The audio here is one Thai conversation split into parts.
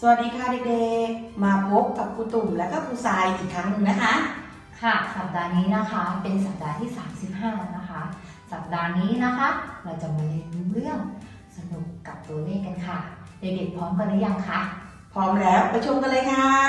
สวัสดีค่ะเด็กๆ มาพบกับครูตุ่มและก็ครูทรายอีกครั้งหนึ่งนะคะ ค่ะ สัปดาห์นี้นะคะเป็นสัปดาห์ที่ 35 นะคะ สัปดาห์นี้นะคะ เราจะมาเรียนรู้เรื่องสนุกกับตัวเลขกันค่ะ เด็กๆพร้อมกันหรือยังคะ พร้อมแล้วไปชมกันเลยค่ะ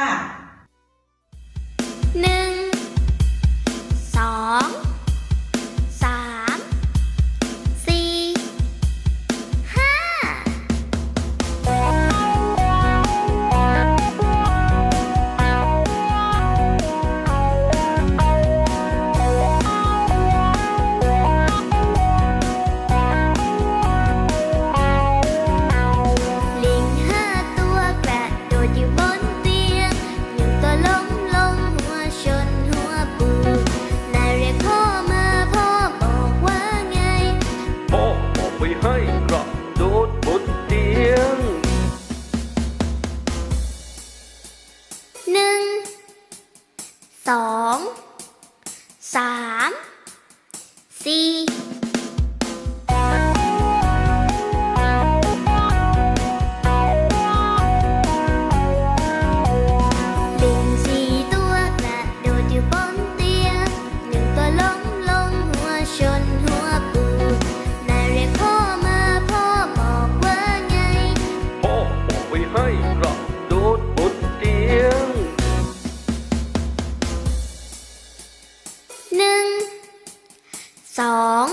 สอง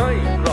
night.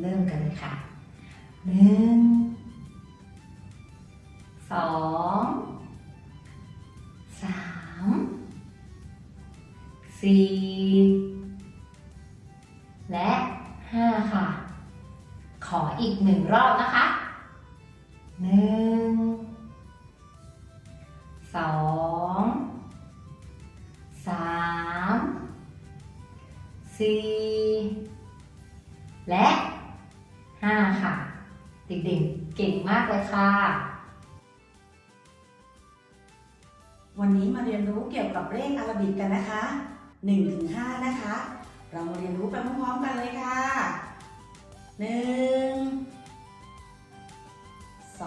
เริ่มกันเลยค่ะหนึ่งสองสามสี่และห้าค่ะ ขออีกหนึ่งรอบนะคะหนึ่งสองสามสี่และ ห้าค่ะ เด็กๆ เก่งมากเลยค่ะ วันนี้มาเรียนรู้เกี่ยวกับเลขอาราบิกกันนะคะ1ถึง5นะคะ เรามาเรียนรู้ไปพร้อมๆกันเลยค่ะ 1 2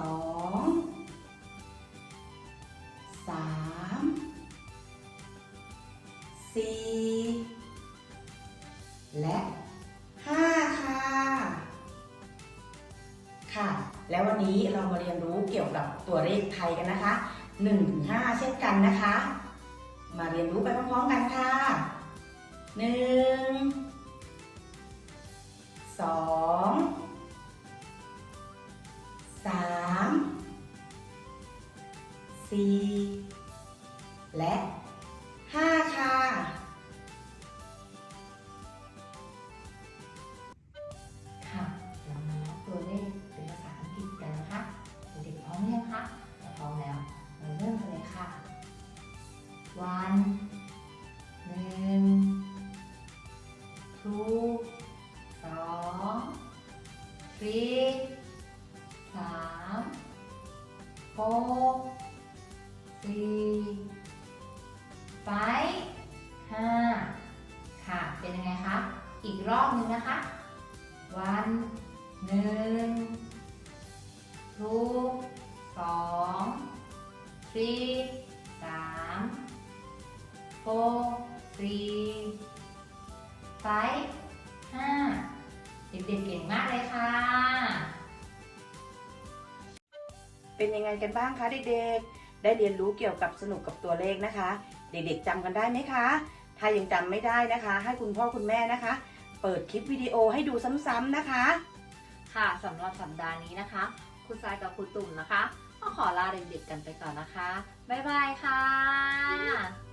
3 4 และ นี้เรามาเรียนรู้เกี่ยวกับตัวเลขไทยกันนะคะ1ถึง5เช่นกันนะคะ มาเรียนรู้ไปพร้อมๆกันค่ะหนึ่งสองสามสี่และ หกสี่ไฟห้าค่ะ เป็นยังไงคะ อีกรอบหนึ่งนะคะวั เป็นยังไงกันบ้างคะเด็กๆ ได้เรียนรู้เกี่ยวกับสนุกกับตัวเลขนะคะ เด็กๆจำกันได้ไหมคะ ถ้ายังจำไม่ได้นะคะ ให้คุณพ่อคุณแม่นะคะ เปิดคลิปวิดีโอให้ดูซ้ำๆนะคะ ค่ะสำหรับสัปดาห์นี้นะคะ คุณทรายกับคุณตุ่มนะคะก็ขอลาเด็กๆกันไปก่อนนะคะบ๊ายบายค่ะ